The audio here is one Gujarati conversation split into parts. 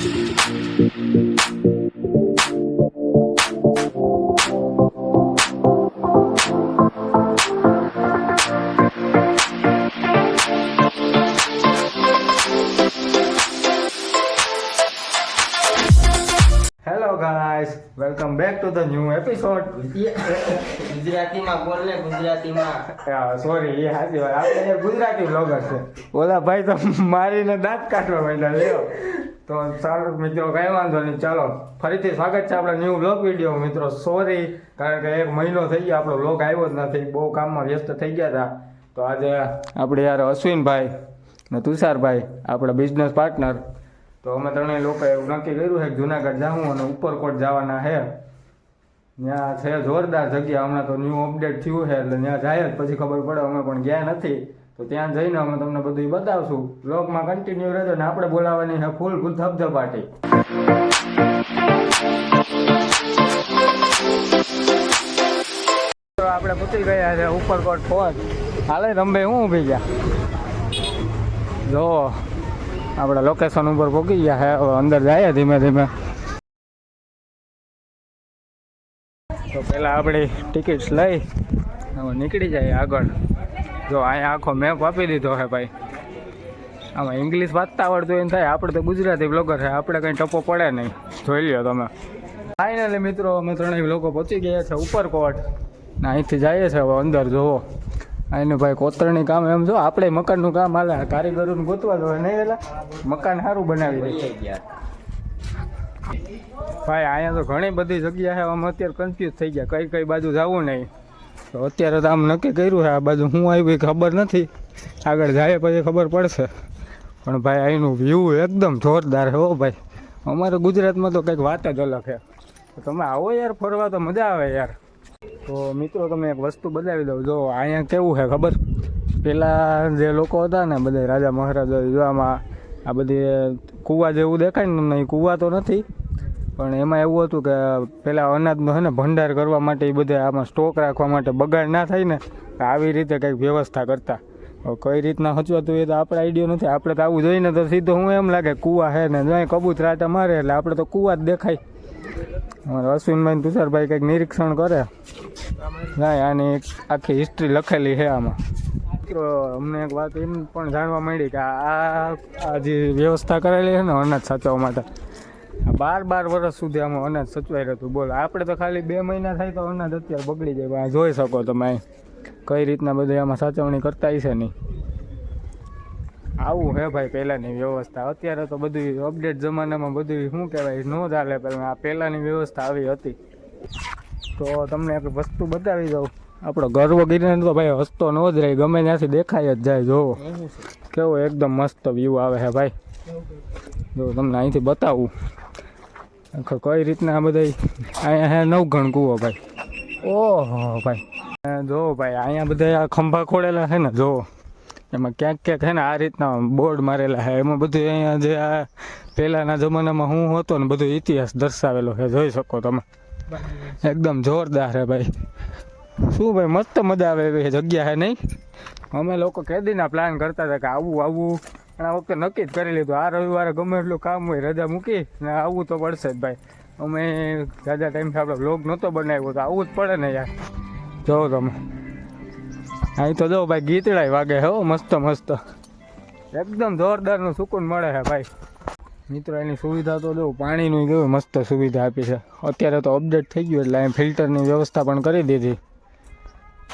Thank you. To the new episode ગુજરાતીમાં બોલ ને ગુજરાતીમાં. સોરી એ સાચી વાત. આપણે ગુજરાતી બ્લોગર છે ઓલા ભાઈ તો મારીને દાંત કાઢવા માંડ્યા લ્યો. તો સારું મિત્રો કઈ વાંધો નહીં. ચાલો ફરીથી સ્વાગત છે આપણા ન્યૂ બ્લોગ વીડિયો મિત્રો સોરી કારણ કે એક મહિનો થઈ ગયો આપણો બ્લોગ આવ્યો જ નથી. બહુ કામમાં વ્યસ્ત થઈ ગયા હતા. તો આજે આપણે યાર અશ્વિનભાઈ ને તુષારભાઈ આપણા બિઝનેસ પાર્ટનર તો અમે ત્રણેય લોકો એવું નક્કી કર્યું છે જુનાગઢ જાવું અને ઉપરકોટ જવાના છે. ત્યાં છે જોરદાર જગ્યા. હમણાં તો ન્યૂ અપડેટ થયું છે એટલે ત્યાં જાય જ. પછી ખબર પડે અમે પણ ગયા નથી. તો ત્યાં જઈને અમે તમને બધું બતાવશું. બ્લોગમાં કન્ટિન્યુ રહેજો ને આપણે બોલાવવાની છે ફૂલ ફૂલ ધબધપાટી આપણે પૂછી ગયા છે ઉપરકોટ ફોજ. હાલે રંભે હું ઊભી ગયા? જો આપણે લોકેશન ઉપર પહોંચી ગયા છે. અંદર જાય ધીમે ધીમે. પહેલાં આપણી ટિકિટ્સ લઈ, હવે નીકળી જાય આગળ. જો અહીંયા આખો મેપ આપી દીધો હે ભાઈ. આમાં ઇંગ્લિશ વાંચતા આવડતું હોય થાય. આપણે તો ગુજરાતી બ્લોગર છે આપણે કંઈ ટપો પડે નહીં. જોઈ લ્યો તમે. ફાઇનલી મિત્રો, અમે ત્રણેય લોકો પહોંચી ગયા છે ઉપરકોટ. ને અહીંથી જઈએ છે હવે અંદર જોવો અહીંનું ભાઈ કોતરણી કામ એમ, જો, આપણે મકાનનું કામ હાલે. કારીગરોને ગોતવા જોઈએ નહીં એટલે મકાન સારું બનાવી દે. ભાઈ, અહીંયા તો ઘણી બધી જગ્યા છે અમે અત્યારે કન્ફ્યુઝ થઈ ગયા. કઈ કઈ બાજુ જવું નહીં. તો અત્યારે તો આમ નક્કી કર્યું છે, આ બાજુ હું આવી ખબર નથી. આગળ જાય પછી ખબર પડશે. પણ ભાઈ, અહીંનું વ્યૂ એકદમ જોરદાર હો ભાઈ. અમારે ગુજરાતમાં તો કંઈક વાત જ અલગ છે. તમે આવો યાર, ફરવા તો મજા આવે યાર. તો મિત્રો, તમે એક વસ્તુ બતાવી દઉં. જો, અહીંયા કેવું છે ખબર? પેલા જે લોકો હતા ને, બધા રાજા મહારાજા જોવામાં આ બધી કૂવા જેવું દેખાય ને તમને એ કૂવા તો નથી. પણ એમાં એવું હતું કે પહેલાં અનાજનો છે ને ભંડાર કરવા માટે એ બધા આમાં સ્ટોક રાખવા માટે બગાડ ના થાય ને આવી રીતે કંઈક વ્યવસ્થા કરતા. કઈ રીતના હચવાતું એ તો આપણે આઈડિયો નથી. આપણે તો આવું જોઈને તો સીધો હું એમ લાગે કૂવા છે ને જો કબૂતરા આટા મારે એટલે આપણે તો કૂવા જ દેખાય. અમારા અશ્વિનભાઈ તુષારભાઈ કંઈક નિરીક્ષણ કરે. ના આની આખી હિસ્ટ્રી લખેલી છે આમાં. મિત્રો અમને એક વાત એમ પણ જાણવા મળી કે આ જે વ્યવસ્થા કરેલી છે ને અનાજ સાચવવા માટે બાર બાર વર્ષ સુધી આમાં અનાજ સચવાઈ રહેતું બોલો, આપણે તો ખાલી બે મહિના થાય તો અનાજ અત્યારે બગડી જાય. આ જોઈ શકો તમે કઈ રીતના બધું આમાં સાચવણી કરતા છે નહીં. આવું હે ભાઈ પહેલાંની વ્યવસ્થા. અત્યારે તો બધું અપડેટ જમાનામાં બધું શું કહેવાય, ન ચાલે પહેલાં આ પહેલાંની વ્યવસ્થા આવી હતી. તો તમને એક વસ્તુ બતાવી દઉં. આપણો ગર્વ ગિરનાર તો ભાઈ હસતો ન જ રહે, ગમે ત્યાંથી દેખાય જ જાય, જોવો. કેવો એકદમ મસ્ત વ્યૂ આવે છે ભાઈ. જો તમને અહીંથી બતાવું. કઈ રીતના આ બધા અહીંયા હે નવગણ કૂવો ભાઈ. ઓહો ભાઈ. જો ભાઈ, અહીંયા બધા આ ખંભા ખોડેલા છે ને, જો. એમાં ક્યાંક ક્યાંક છે ને આ રીતના બોર્ડ મારેલા છે. એમાં બધું અહીંયા જે આ પહેલાંના જમાનામાં હું હતો ને, બધો ઇતિહાસ દર્શાવેલો છે. જોઈ શકો તમે. એકદમ જોરદાર છે ભાઈ. શું ભાઈ, મસ્ત મજા આવે એવી જગ્યા છે નહીં? અમે લોકો કેદીના પ્લાન કરતા હતા કે આવું આવું. પણ આ વખતે નક્કી જ કરી લીધું. આ રવિવારે ગમે એટલું કામ હોય, રજા મૂકી ને આવવું તો પડશે જ ભાઈ. અમે જાજા ટાઈમથી આપણે બ્લોગ નહોતો બનાવ્યો તો આવવું જ પડે ને યાર. જોવો તમે. અહીં તો જો ભાઈ ગીતડાય વાગે હો, મસ્ત મસ્ત. એકદમ જોરદારનું સુકૂન મળે છે ભાઈ. મિત્રો, એની સુવિધા તો જો પાણીનું કેવું મસ્ત સુવિધા આપી છે. અત્યારે તો અપડેટ થઈ ગયું એટલે અહીં ફિલ્ટરની વ્યવસ્થા પણ કરી દીધી.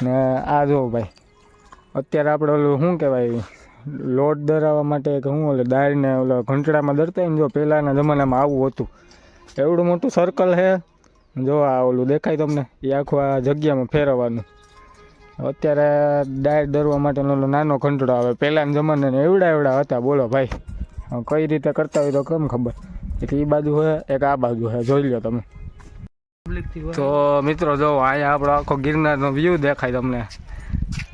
ને આ જો ભાઈ. અત્યારે આપણે ઓલું શું કહેવાય? લોટ દરાવવા માટે કે શું ઓલે દાળને ઓલા ઘંટડામાં દરતા ને જો પહેલાંના જમાનામાં આવું હતું. એવડું મોટું સર્કલ છે. જો આ ઓલું દેખાય તમને, એ આખું આ જગ્યામાં ફેરવવાનું. અત્યારે ડાયર દરવા માટેનો ઓલો નાનો ઘંટડો આવે. પહેલાંના જમાનાને એવડા એવડા હતા, બોલો ભાઈ. કઈ રીતે કરતા હોય તો કેમ ખબર? એટલે એ બાજુ હોય એક આ બાજુ હોય જોઈ લો તમે. તો મિત્રો જો અહીંયા આપણો આખો ગિરનારનો વ્યૂ દેખાય તમને.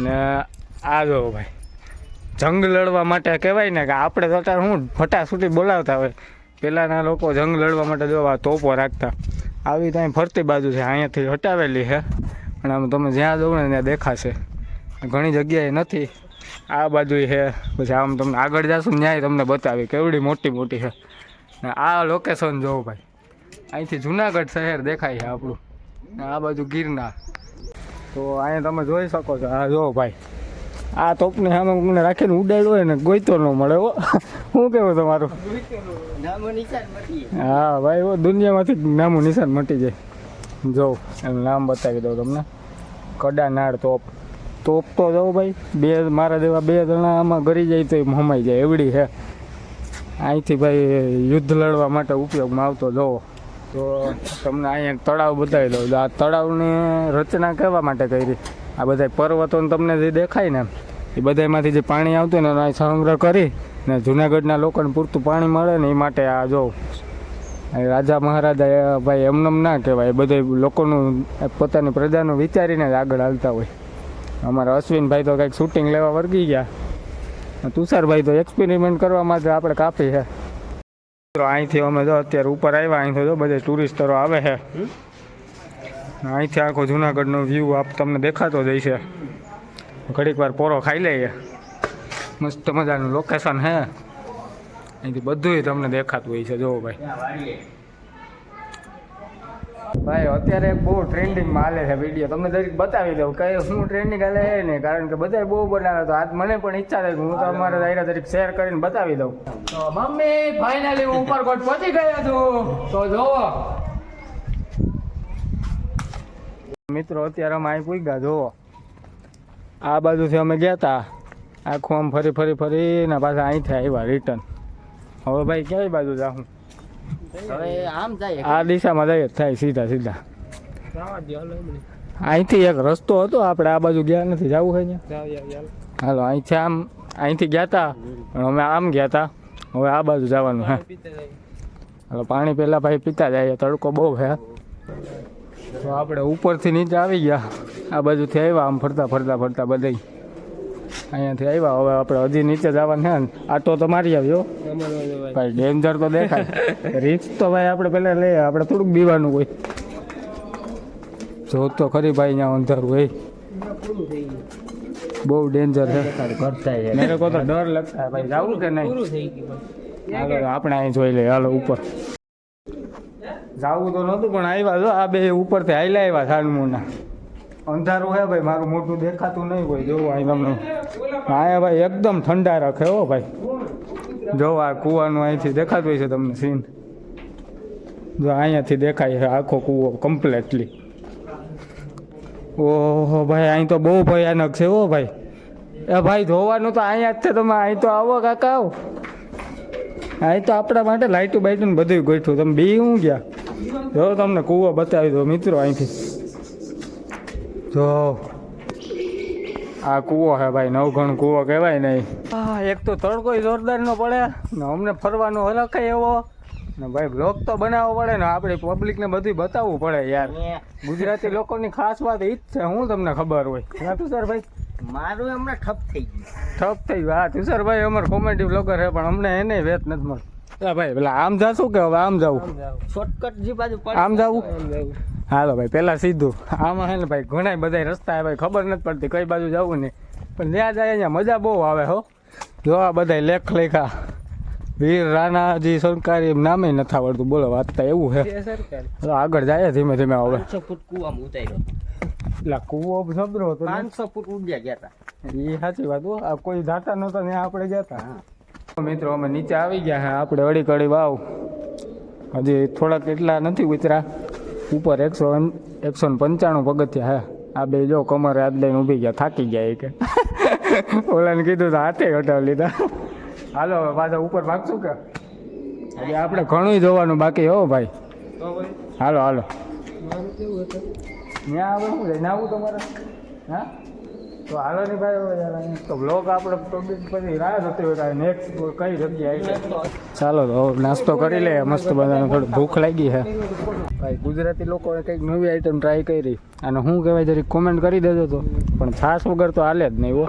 ને આ જો ભાઈ. જંગ લડવા માટે કહેવાય ને કે આપણે તો અત્યારે શું ફટાસૂટી બોલાવતા હોય. પહેલાંના લોકો જંગ લડવા માટે જોવા તોપો રાખતા. આવી ત્યાં ફરતી બાજુ છે, અહીંયાથી હટાવેલી છે. પણ આમ તમે જ્યાં જવું ને ત્યાં દેખાશે. ઘણી જગ્યાએ નથી. આ બાજુ છે, પછી આમ તમને આગળ જશું ન્યાય તમને બતાવી કેવડી મોટી મોટી છે. ને આ લોકેશન જોવો ભાઈ. અહીંથી જુનાગઢ શહેર દેખાય છે આપણું. ને આ બાજુ ગિરનાર. તો અહીંયા તમે જોઈ શકો છો, આ જો ભાઈ. આ તોપને સામે મને રાખીને ઉડાડ્યો હોય ને ગોઈતો ન મળે હો. શું કેવું તમારું? હા ભાઈ ઓ દુનિયામાંથી નામું નિશાન મટી જાય. જો એનું નામ બતાવી દઉં તમને. કડાનાર તોપ. તોપ તો જાઉં ભાઈ બે મારા જેવા બે જણા આમાં ગરી જાય તો હમાઈ જાય એવડી છે. અહીંથી ભાઈ યુદ્ધ લડવા માટે ઉપયોગમાં આવતો જવો તો તમને અહીંયા તળાવ બતાવી દઉં. આ તળાવની રચના કહેવા માટે કરી? આ બધા પર્વતોને તમને જે દેખાય ને, એ બધામાંથી જે પાણી આવતું ને એનો સંગ્રહ કરી ને જુનાગઢના લોકોને પૂરતું પાણી મળે ને એ માટે આ જો રાજા મહારાજા એ ભાઈ એમનેમ ના કહેવાય, એ બધા લોકોનું પોતાની પ્રજાનું વિચારીને જ આગળ હાલતા હોય. અમારા અશ્વિનભાઈ તો કંઈક શૂટિંગ લેવા વર્ગી ગયા. તુષારભાઈ તો એક્સપેરિમેન્ટ કરવા માટે આપણે કાપી છે. અહીંથી અમે જો અત્યારે ઉપર આવ્યા, અહીંથી જો બધા ટુરિસ્ટરો આવે છે. અહીંથી આખો જુનાગઢનો વ્યૂ આપ તમને દેખાતો જ છે ઘડીક વાર પોરો ખાઈ લઈએ. મસ્ત મજાનું લોકેશન હે. અહીંથી બધુંય તમને દેખાતું હોય છે જોવો ભાઈ. ભાઈ, અત્યારે બહુ ટ્રેન્ડિંગમાં હાલે છે વીડિયો તમે દરેક બતાવી દઉં કઈ શું ટ્રેન્ડિંગ હાલે નહીં કારણ કે બધા બહુ બનાવે તો આજ મને પણ ઈચ્છા થઈ હું તો અમારા દાયરા તરીકે શેર કરીને બતાવી દઉં. મમ્મી ફાઇનલી હું ઉપરકોટ પહોંચી ગયો છું. તો જોવો મિત્રો અત્યારે અમે અહીં પૂગ્યા જોવો આ બાજુથી અમે ગયા હતા આખું આમ ફરી ફરી ફરીને પાછા અહીંથી આવ્યા રિટર્ન હવે ભાઈ ક્યાંય બાજુ જાઉં હવે આમ જાય. આ દિશામાં જઈએ જ થાય સીધા સીધા. અહીંથી એક રસ્તો હતો આપણે આ બાજુ ગયા નથી જવું હોય ને હાલો અહીંથી આમ અહીંથી ગયા હતા પણ અમે આમ ગયા હતા હવે આ બાજુ જવાનું હે. હાલો પાણી પહેલાં ભાઈ પીતા જાય તડકો બહુ છે તો આપણે ઉપરથી નીચે આવી ગયા. આ બાજુથી આવ્યા આમ ફરતા ફરતા ફરતા બધા અહીંયાથી આવ્યા. હવે આપણે હજી નીચે જવાનું છે આટો તો મારી આવ્યો. ભાઈ ડેન્જર તો દેખાય. રિક્સ તો ભાઈ આપણે પહેલાં લઈએ. આપણે થોડુંક બીવાનું હોય. જો તો ખરી ભાઈ અહીંયા અંધારું હોય. બહુ ડેન્જર છે. ડર લગતા. ભાઈ જવું કે નહીં? હાલો આપણે અહીં જોઈ લઈએ. હાલો ઉપર. જાવું તો નહોતું, પણ આવ્યા જો, આ બે ઉપરથી હાઈલા આવ્યા સાનમુના. અંધારું હે ભાઈ, મારું મોટું દેખાતું નહીં હોય, જોવું અહીં તમને અહીંયા ભાઈ એકદમ ઠંડા રાખે હો ભાઈ. જો આ કૂવાનું અહીંથી દેખાતું હોય છે તમને સીન જો અહીંયાથી દેખાય છે આખો કૂવો કમ્પ્લેટલી ઓહો ભાઈ, અહીં તો બહુ ભયાનક છે હો ભાઈ. એ ભાઈ ધોવાનું તો અહીંયા જ છે તમે, અહીં તો આવો કાકા આવો. અહીં તો આપણા માટે લાઇટું બાઇટું બધું ગોઠવું. તમે બી હું ગયા? જો તમને કૂવો બતાવી દો મિત્રો અહીંથી. જો. આ કૂવો છે ભાઈ નવઘણ કૂવો કહેવાય નહીં હા એક તો તડકો જોરદાર નો પડે ને અમને ફરવાનો હલકાય એવો. ને ભાઈ બ્લોગ તો બનાવવો પડે ને આપણે પબ્લિકને બધું બતાવવું પડે યાર. ગુજરાતી લોકોની ખાસ વાત એ જ છે હું તમને ખબર હોય. ના તુષારભાઈ? મારું હમણાં ઠપ થઈ ગયું. ઠપ થઈ ગયું. હા તુષારભાઈ અમારે કોમેડી બ્લોગર છે પણ અમને એને વેત નથી મળતું. હા ભાઈ પેલા આમ જાશું કે હવે આમ જવું શોર્ટકટ જે બાજુ આમ જાવું હાલો ભાઈ પેલા સીધું. આમાં હે ને ભાઈ ઘણા બધા રસ્તા હે ભાઈ ખબર નથી પડતી કઈ બાજુ જવું ને. પણ ત્યાં જાય અહીંયા મજા બહુ આવે હો. જો આ બધા લેખ લેખા વીર રાણાજી સરકારી નામે નથી આવડતું. બોલો વાત તો એવું છે આગળ જાય ધીમે ધીમે હવે. ફૂટ કુવામાં ઉતાર્યો. એટલે કૂવો જબરો હતો પાંચસો ફૂટ ઉડ્યા ગયા હતા એ સાચી વાત હો. આ કોઈ જાતા નહોતા ત્યાં આપણે ગયા હતા મિત્રો અમે નીચે આવી ગયા હા આપણે અડી કડી વાવ. હજી થોડાક એટલા નથી ઉતરા. ઉપર એકસો એકસો ને પંચાણું પગથિયા હા. આ બે જો કમરે હાથ લઈને ઊભી ગયા થાકી ગયા કે. ઓલાને કીધું તો હાથે હટાવી લીધા. હાલો હવે પાછા ઉપર ભાગશું કે? હજી આપણે ઘણું જોવાનું બાકી હો ભાઈ. હાલો હાલો. ત્યાં આવે શું લઈને આવું તમારે? હા? તો હાલો ની ભાઈ તો બ્લોગ આપણે ટોપિક પછી રાહ થતી હોય નેક્સ્ટ કઈ જગ્યાએ ચાલો તો નાસ્તો કરી લે મસ્ત બધાને થોડી ભૂખ લાગી છે. ભાઈ ગુજરાતી લોકોએ કંઈક નવી આઈટમ ટ્રાય કરી. અને શું કહેવાય જરી કોમેન્ટ કરી દેજો તો. પણ છાશ વગર તો હાલે જ નહીં હો.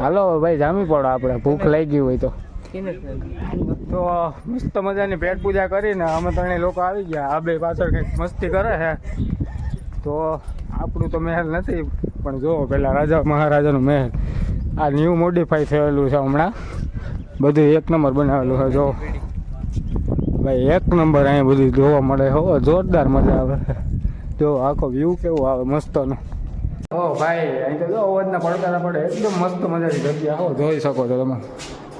હાલો ભાઈ જામી પડો આપણે ભૂખ લાગી હોય તો. તો મસ્ત મજાની પેટ પૂજા કરીને અમે ત્રણેય લોકો આવી ગયા. આ બે પાછળ કંઈક મસ્તી કરે છે. તો આપણું તો મહેલ નથી. પણ જો પેલા રાજા, મહારાજાનું મહેલ આ ન્યૂ મોડિફાઈ થયેલું છે હમણાં. બધું એક નંબર બનાવેલું છે જો ભાઈ, એક નંબર અહીંયા બધું જોવા મળે હો, જોરદાર મજા આવે. જો, આખો વ્યૂ કેવો આવે, મસ્તનો. ઓ ભાઈ, અહીં તો જો, અવાજના પડકારા પડે. એકદમ મસ્ત મજાની જગ્યા. હો, જોઈ શકો છો તમે.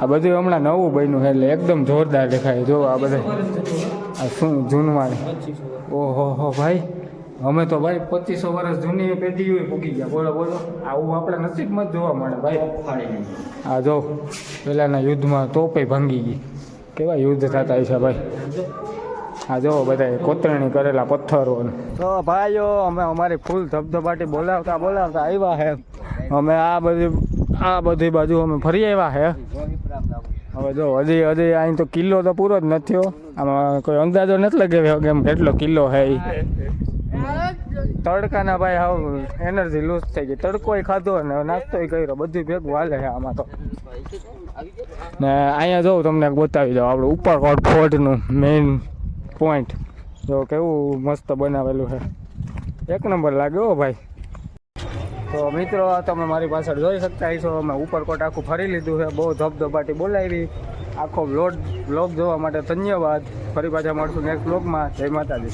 આ બધું હમણાં નવું બન્યું એટલે એકદમ જોરદાર દેખાય જો, આ બધા. આ શું જૂનવાણી. ઓહો, હો, ભાઈ. અમે તો ભાઈ પચીસો વર્ષ જૂની પેઢીઓ પૂકી ગયા. બોલો બોલો. આવું આપણે નસીબમાં જ જોવા મળે ભાઈ. આ જો પેલાના યુદ્ધમાં તોપે ભાંગી ગઈ. કેવા યુદ્ધ થતા છે ભાઈ? આ જો બધા કોતરણી કરેલા પથ્થરો તો ભાઈઓ અમે અમારી ફૂલ ધબધબાટી બોલાવતા બોલાવતા આવ્યા હે. અમે આ બધી આ બધી બાજુ અમે ફરી આવ્યા હે. હવે જો હજી હજી અહીં તો કિલ્લો તો પૂરો જ નથી આમાં કોઈ અંદાજો નથી લગાવ્યો કેમ એમ કેટલો કિલ્લો હે ઈ. તડકાના ભાઈ હાવ એનર્જી લૂઝ થઈ ગઈ. તડકોય ખાધો ને નાસ્તોય કર્યો. બધું ભેગું હાલે છે આમાં તો. ને અહીંયા જોઉં તમને બતાવી દઉં. આપણું ઉપરકોટ ફોર્ટનું મેઇન પોઈન્ટ જો કેવું મસ્ત બનાવેલું છે. એક નંબર લાગે હો ભાઈ. તો મિત્રો, તમે મારી પાછળ જોઈ શકતા છો અમે ઉપરકોટ આખું ફરી લીધું છે. બહુ ધબધબાટી બોલાવી. આખો બ્લોગ બ્લોગ જોવા માટે ધન્યવાદ. ફરી પાછા મળશું નેક્સ્ટ બ્લોગમાં જય માતાજી.